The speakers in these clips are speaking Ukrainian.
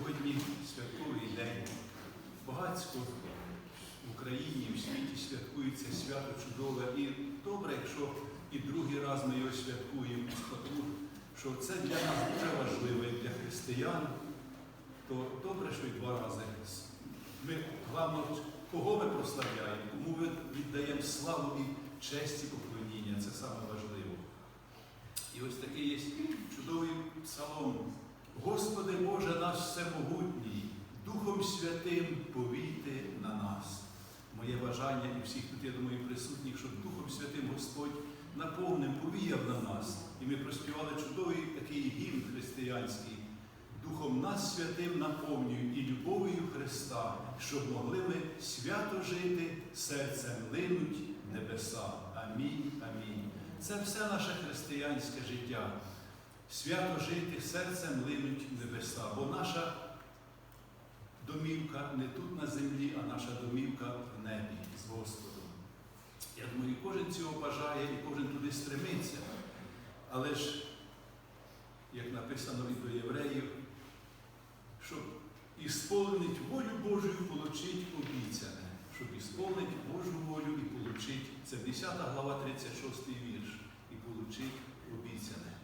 Сьогодні святковий день. Багатько в Україні і в світі святкується свято чудове. І добре, якщо і другий раз ми його святкуємо, тому що це для нас дуже важливо, як для християн, то добре, що і два рази. Ми головне, кого ми прославляємо, кому ми віддаємо славу і честь і поклоніння. Це саме важливо. І ось такий є чудовий псалом. Господи Боже наш всемогутній, Духом Святим повійте на нас. Моє бажання і всіх тут, я думаю, присутніх, щоб Духом Святим Господь наповнив, повіяв на нас. І ми проспівали чудовий такий гімн християнський. Духом нас святим наповнюй і любов'ю Христа, щоб могли ми свято жити, серцем линуть небеса. Амінь. Амінь. Це все наше християнське життя. Свято жити серцем линуть небеса, бо наша домівка не тут на землі, а наша домівка в небі з Господом. Я думаю, кожен цього бажає і кожен туди стремиться. Але ж, як написано і до євреїв, щоб ісполнить волю Божою, получить обіцяне. Щоб ісполнить Божу волю і получить. Це 10 глава, 36 вірш. І получить обіцяне.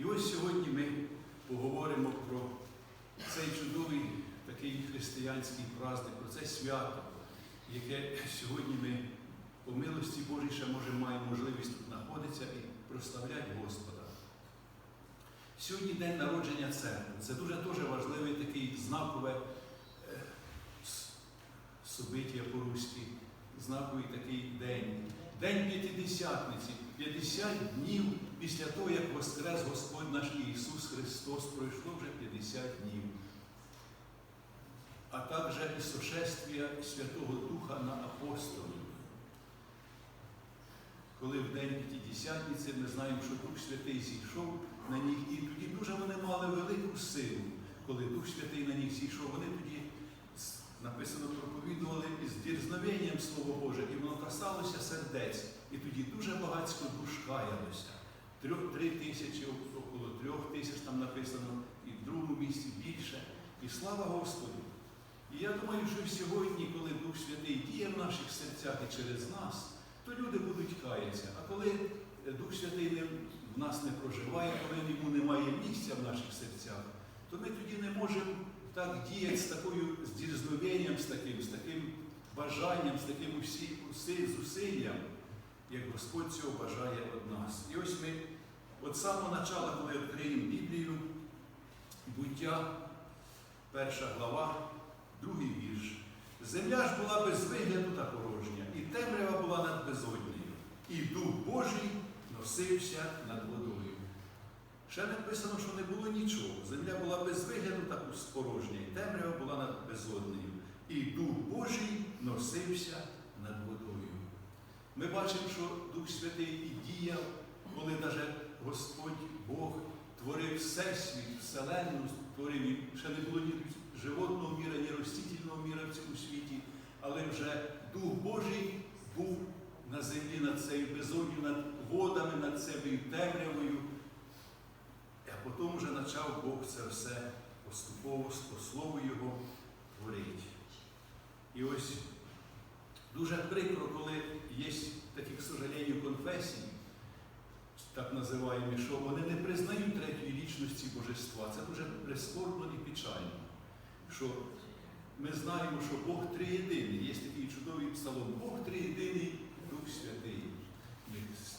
І ось сьогодні ми поговоримо про цей чудовий такий християнський праздник, про це свято, яке сьогодні ми по милості Божій ще може маємо можливість тут знаходитися і прославляти Господа. Сьогодні день народження церкви. Це дуже дуже важливий такий знакове е, собиття по-руськи, знаковий такий день. День П'ятидесятниці, 50 днів після того, як воскрес Господь наш Ісус Христос, пройшло вже 50 днів. А також і сошествія Святого Духа на апостолів. Коли в день П'ятидесятниці ми знаємо, що Дух Святий зійшов на них, і тоді дуже вони мали велику силу. Коли Дух Святий на них зійшов, вони тоді написано проповідували із дірзновенням Слово Боже, і воно касалося сердець. І тоді дуже багатько душ каялося. Три тисячі, около трьох тисяч там написано, і в другому місці більше. І слава Господу! І я думаю, що сьогодні, коли Дух Святий діє в наших серцях і через нас, то люди будуть каятися. А коли е, Дух Святий не, в нас не проживає, коли йому немає місця в наших серцях, то ми тоді не можемо так діяти з такою з дірзновенням, з таким, з таким бажанням, з таким усі, уси- зусиллям, як Господь цього бажає від нас. І ось ми від самого начала, коли відкриємо Біблію, буття, перша глава, другий вірш. Земля ж була без вигляду та порожня, і темрява була над безоднею, і Дух Божий носився над водою. Ще написано, що не було нічого. Земля була без вигляду та порожня, і темрява була над безоднею. І Дух Божий носився над водою. Ми бачимо, що Дух Святий і діяв, коли навіть Господь Бог творив всесвіт, вселенну, творив, і ще не було ні животного міра, ні ростительного міра в цьому світі, але вже Дух Божий був на землі над цією безодню, над водами, над цією темрявою. А потім вже почав Бог це все поступово по слову Його творити. І ось дуже прикро, коли є такі, к сожалению, конфесії, так називаємо, що вони не признають третьої лічності Божества. Це дуже прискорбно і печально. Що ми знаємо, що Бог триєдиний. Є такий чудовий псалом. Бог триєдиний, Дух Святий. Ми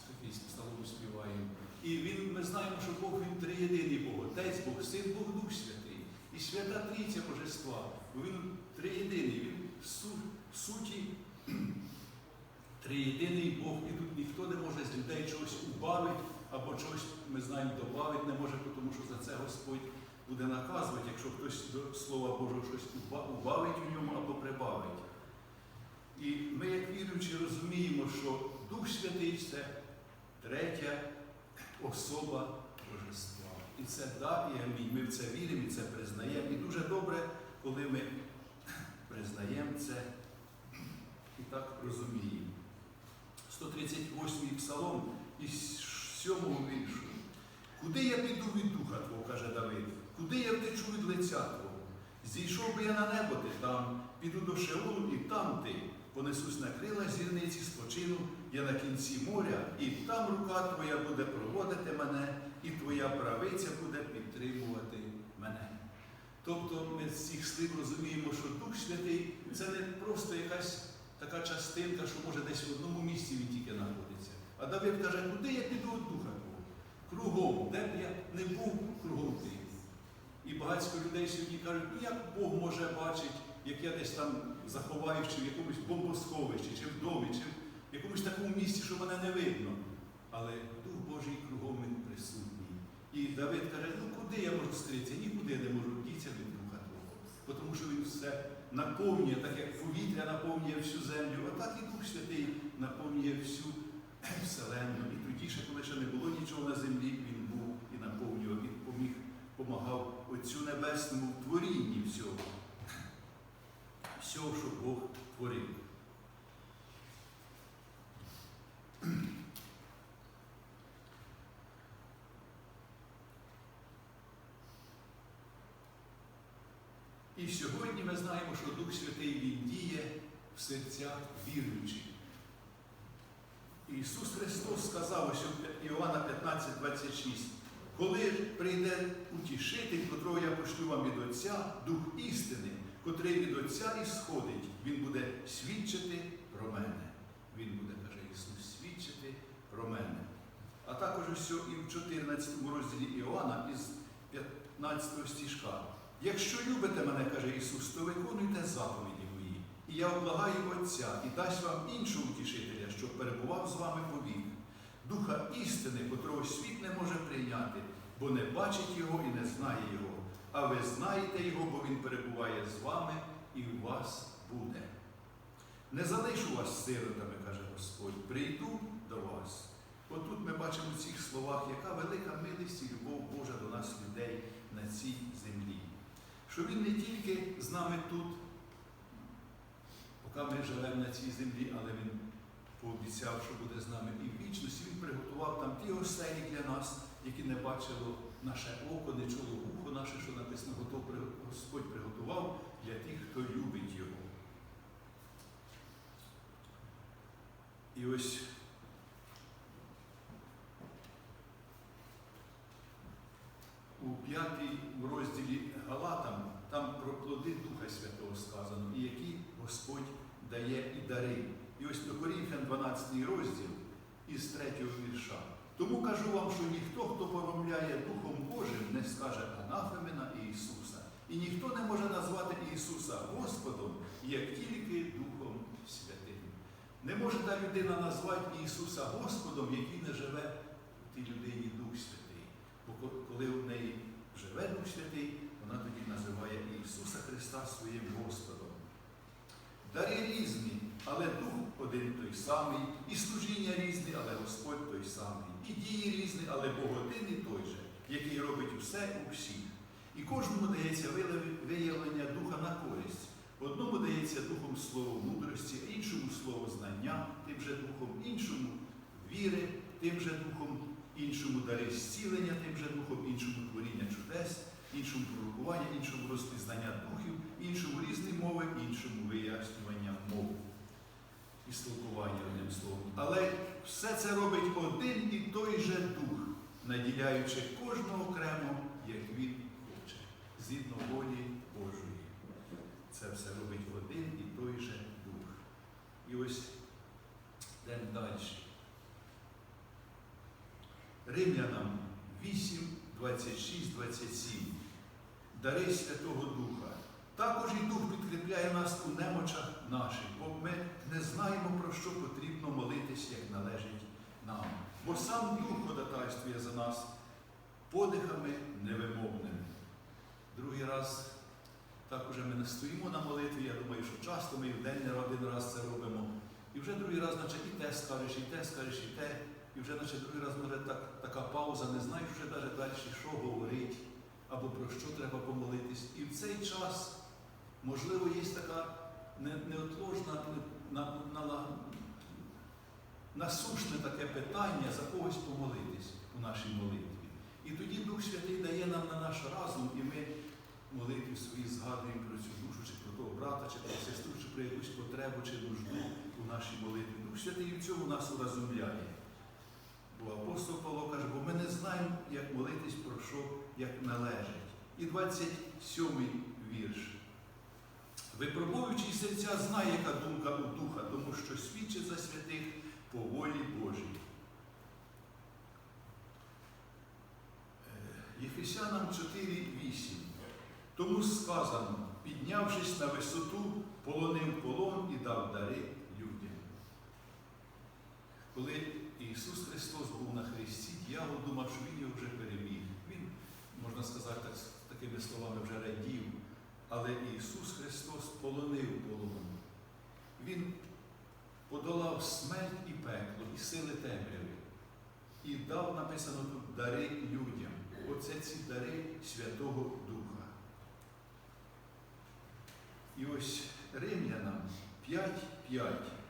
такий псалом співаємо. І він, ми знаємо, що Бог він триєдиний Бог, Отець Бог, Син Бог, Дух Святий. І свята Трійця Божества. Бо Він триєдиний, він в суті триєдиний Бог, і тут ніхто не може з людей чогось убавити або чогось, ми знаємо, додати не може, тому що за це Господь буде наказувати, якщо хтось до Слова Божого щось убавить у ньому або прибавить. І ми, як віруючі, розуміємо, що Дух Святий це третя особа Божества. І це да, і амінь. Ми в це віримо, і це признаємо. І дуже добре, коли ми признаємо це і так розуміємо. 138 псалом із 7 віршу. Куди я піду від духа Твого, каже Давид? Куди я втечу від лиця Твого? Зійшов би я на небо ти там, піду до Шеолу і там ти. Понесусь на крила зірниці, спочину я на кінці моря, і там рука твоя буде проводити мене, і твоя правиця буде підтримувати мене. Тобто ми з цих слів розуміємо, що Дух Святий це не просто якась така частинка, що може десь в одному місці він тільки знаходиться. А Давид каже, куди я піду від Духа Твого? Кругом, де б я не був, кругом ти. І багатько людей сьогодні кажуть, ну як Бог може бачити, як я десь там заховаюсь, чи в якомусь бомбосховищі, чи в домі, чи в якомусь такому місці, що мене не видно. Але Дух Божий кругом він присутній. І Давид каже, ну куди я можу скритися? Нікуди не можу дітися від Духа Твого. Тому що він все наповнює, так як повітря наповнює всю землю, отак і Дух Святий наповнює всю вселенну. І тоді, ще, коли ще не було нічого на землі, він був і наповнював, він поміг, помагав оцю небесному творінні всього. Всього, що Бог творив. І сьогодні ми знаємо, що Дух Святий Він діє в серцях віруючих. Ісус Христос сказав ось Іоанна 15, 26, коли прийде утішитель, котрого я пошлю вам від Отця, Дух істини, котрий від Отця і сходить, Він буде свідчити про мене. Він буде, каже Ісус, свідчити про мене. А також ось і в 14 розділі Іоанна із 15 стіжка. Якщо любите мене, каже Ісус, то виконуйте заповіді мої. І я облагаю Отця і дасть вам іншого утішителя, щоб перебував з вами повік. Духа істини, котрого світ не може прийняти, бо не бачить його і не знає його. А ви знаєте його, бо він перебуває з вами і у вас буде. Не залишу вас сиротами, каже Господь, прийду до вас. Отут ми бачимо в цих словах, яка велика милість і любов Божа до нас, людей, на цій землі. Що Він не тільки з нами тут, поки ми живемо на цій землі, але Він пообіцяв, що буде з нами і в вічності. Він приготував там ті оселі для нас, які не бачило наше око, не чуло вухо наше, що написано, готов Господь приготував для тих, хто любить його. І ось у п'ятій розділі Галатам там про плоди Духа Святого сказано, і які Господь дає і дари. І ось до Корінфян 12 розділ із 3 вірша. Тому кажу вам, що ніхто, хто поромляє Духом Божим, не скаже анафеми на Ісуса. І ніхто не може назвати Ісуса Господом, як тільки Духом Святим. Не може та людина назвати Ісуса Господом, який не живе в тій людині Дух Святий. Бо коли в неї живе Дух Святий, вона тоді називає Ісуса Христа своїм Господом. Дари різні, але Дух один той самий, і служіння різні, але Господь той самий, і дії різні, але Бог один і той же, який робить усе у всіх. І кожному дається виявлення Духа на користь. Одному дається Духом Слово мудрості, іншому слово знання, тим же Духом, іншому віри, тим же Духом, іншому дари зцілення, тим же Духом, іншому творіння чудес, іншому пророкування, іншому розпізнання духів, іншому різні мови, іншому вияснювання мов і спілкування одним словом. Але все це робить один і той же дух, наділяючи кожного окремо, як він хоче, згідно волі Божої. Це все робить один і той же дух. І ось йдемо далі. Римлянам 8, 26, 27. Дари Святого Духа. Також і Дух підкріпляє нас у немочах наших, бо ми не знаємо, про що потрібно молитись, як належить нам. Бо сам Дух ходатайствує за нас подихами невимовними. Другий раз так уже ми не стоїмо на молитві. Я думаю, що часто ми в день не один раз це робимо. І вже другий раз, наче і те скажеш, і те скажеш, і те. Вже, наче другий раз може так, така пауза, не знаєш вже навіть далі, що говорить, або про що треба помолитись. І в цей час, можливо, є така неотложна, на, на, на, насушне таке питання за когось помолитись у нашій молитві. І тоді Дух Святий дає нам на наш разум, і ми молитві свої згадуємо про цю душу, чи про того брата, чи про сестру, чи про якусь потребу, чи нужду у нашій молитві. Дух Святий в цьому нас уразумляє. Бо апостол Павло каже, бо ми не знаємо, як молитись про що, як належить. І 27 вірш. Випробовуючи серця, знає, яка думка у духа, тому що свідчить за святих по волі Божій. Е, Єфесянам 4.8. Тому сказано, піднявшись на висоту, полонив полон і дав дари людям. Коли Ісус Христос був на хресті, дьявол думав, що Він його вже переміг. Він, можна сказати, так, такими словами вже радів. Але Ісус Христос полонив полон. Він подолав смерть і пекло, і сили темряви. І дав, написано тут, дари людям. Оце ці дари Святого Духа. І ось Римлянам 5.5.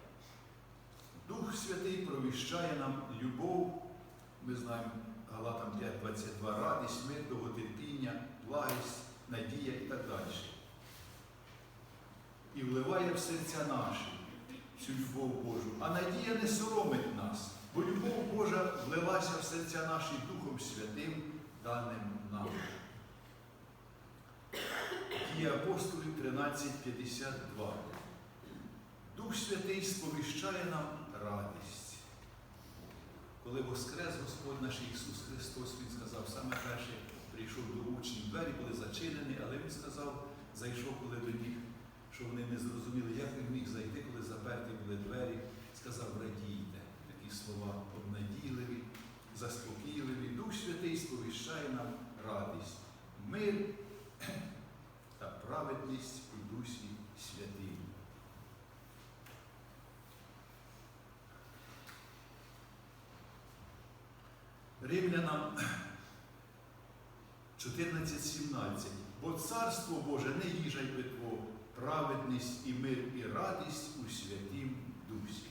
Дух Святий провіщає нам любов, ми знаємо Галатам 5.22, радість, мир, довготерпіння, благість, надія і так далі. І вливає в серця наші цю любов Божу. А надія не соромить нас, бо любов Божа влилася в серця наші Духом Святим, даним нам. Дія апостолів 13.52. Дух Святий сповіщає нам радість. Коли воскрес Господь наш Ісус Христос, Він сказав, саме перше прийшов до учнів, двері були зачинені, але Він сказав, зайшов, коли до них, що вони не зрозуміли, як він міг зайти, коли заперті були двері, сказав, радійте. Такі слова обнадійливі, заспокійливі. Дух Святий сповіщає нам радість, мир та праведність у Дусі Святим. Римлянам 14.17. Бо Царство Боже не їжа й питво, праведність і мир і радість у Святім Дусі.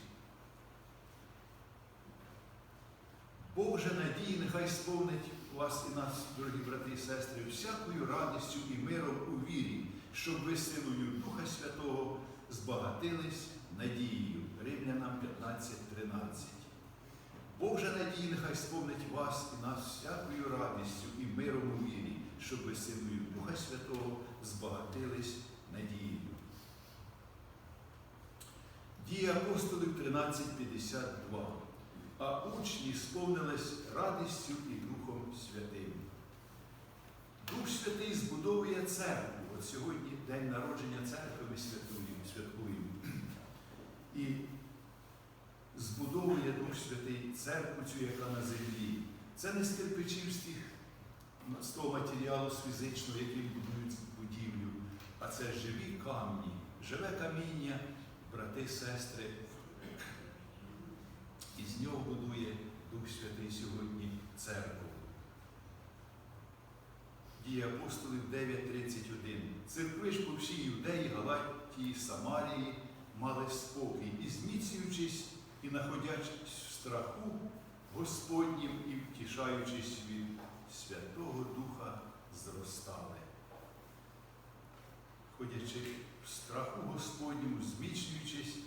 Бог же надії, нехай сповнить вас і нас, дорогі брати і сестри, всякою радістю і миром у вірі, щоб ви силою Духа Святого збагатились надією. Римлянам 15.13. Бог же надії, нехай сповнить вас і нас всякою радістю і миром у вірі, щоб ви силою Духа Святого збагатились надією. Дії апостолів 13.52. А учні сповнились радістю і Духом Святим. Дух Святий збудовує церкву. От сьогодні день народження церкви ми святкуємо. святкуємо. І збудовує Дух Святий церкву цю, яка на землі. Це не з кирпичів з тих, з того матеріалу з фізичного, яким будують будівлю, а це живі камні, живе каміння, брати, сестри. І з нього будує Дух Святий сьогодні церкву. Дія апостолів 9.31. Церкви ж по всій Юдеї, Галатії, Самарії мали спокій і зміцнюючись і находячись в страху Господнім і втішаючись від Святого Духа зростали. Ходячи в страху Господньому, зміцнюючись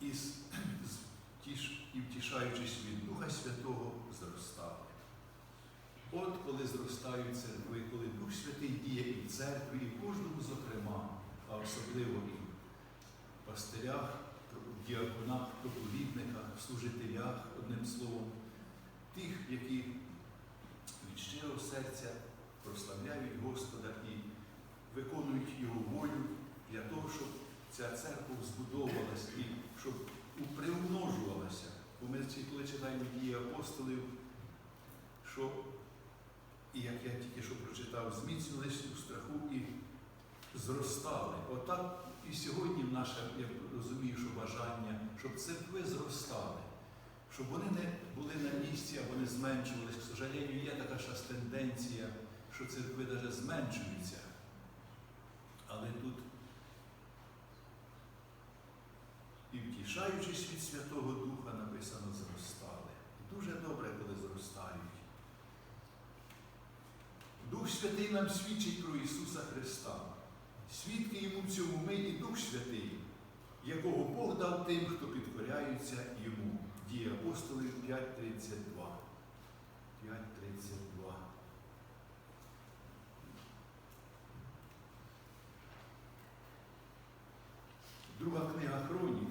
і, втішаючись від Духа Святого зростали. От коли зростають церкви, коли Дух Святий діє і в церкві, і в кожному, зокрема, а особливо і в пастирях, діаконах, проповідниках, служителях, одним словом, тих, які від щирого серця прославляють Господа і виконують Його волю для того, щоб ця церква збудовувалась і щоб приумножувалася. Бо ми ці, коли читаємо дії апостолів, що, і як я тільки що прочитав, зміцнились у страху і зростали. Отак і сьогодні наше, я розумію, що бажання, щоб церкви зростали, щоб вони не були на місці або не зменшувалися. К сожалению, є така ж тенденція, що церкви навіть зменшуються. Але тут і втішаючись від Святого Духа, написано, зростали. Дуже добре, коли зростають. Дух Святий нам свідчить про Ісуса Христа. Свідки йому в цьому ми Дух Святий, якого Бог дав тим, хто підкоряється йому. Дії апостолів 5.32. 5.32. Друга книга Хронік,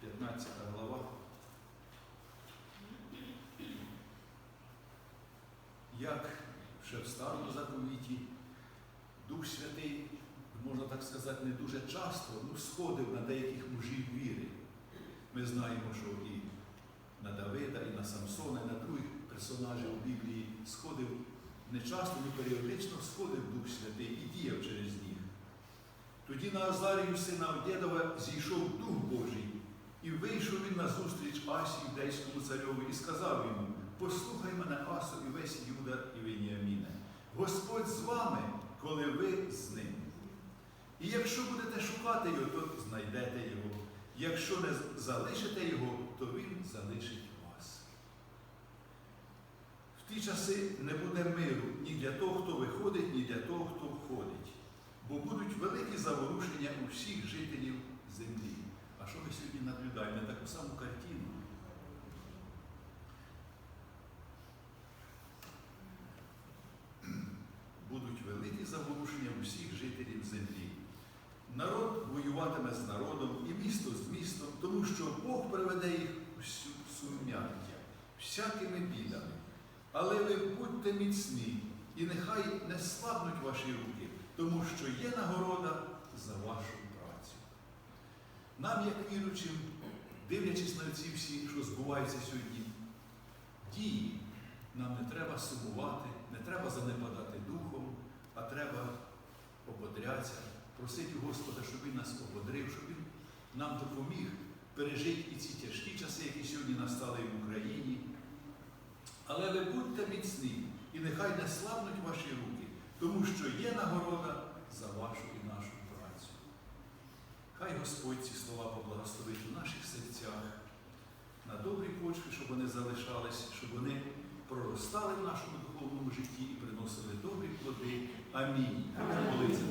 15 глава. Як ще в старому заповіті Дух Святий, можна так сказати, не дуже часто ну, сходив на деяких мужів віри. Ми знаємо, що і на Давида, і на Самсона, і на других персонажів у Біблії сходив не часто, не періодично сходив Дух Святий і діяв через них. Тоді на Азарію, сина Авдєдова, зійшов Дух Божий, і вийшов він на зустріч Асі юдейському царьові і сказав йому, послухай мене, Асо, і весь Юда і Веніаміне. Господь з вами, коли ви з ним. І якщо будете шукати його, то знайдете його. Якщо не залишите його, то він залишить вас. В ті часи не буде миру ні для того, хто виходить, ні для того, хто входить. Бо будуть великі заворушення у всіх жителів землі. А що ми сьогодні наблюдаємо? Таку саму картину. Заворушення всіх жителів землі. Народ воюватиме з народом і місто з містом, тому що Бог приведе їх у сум'яття, всякими бідами. Але ви будьте міцні, і нехай не слабнуть ваші руки, тому що є нагорода за вашу працю. Нам, як віручим, дивлячись на ці всі, що збуваються сьогодні, дії, нам не треба сумувати, не треба занепадати а треба ободрятися, просити Господа, щоб Він нас ободрив, щоб Він нам допоміг пережити і ці тяжкі часи, які сьогодні настали в Україні. Але ви будьте міцні, і нехай не слабнуть ваші руки, тому що є нагорода за вашу і нашу працю. Хай Господь ці слова поблагословить у наших серцях на добрій почві, щоб вони залишались, щоб вони проростали в нашому духовному житті і приносили добрі плоди. Амінь. Молиться,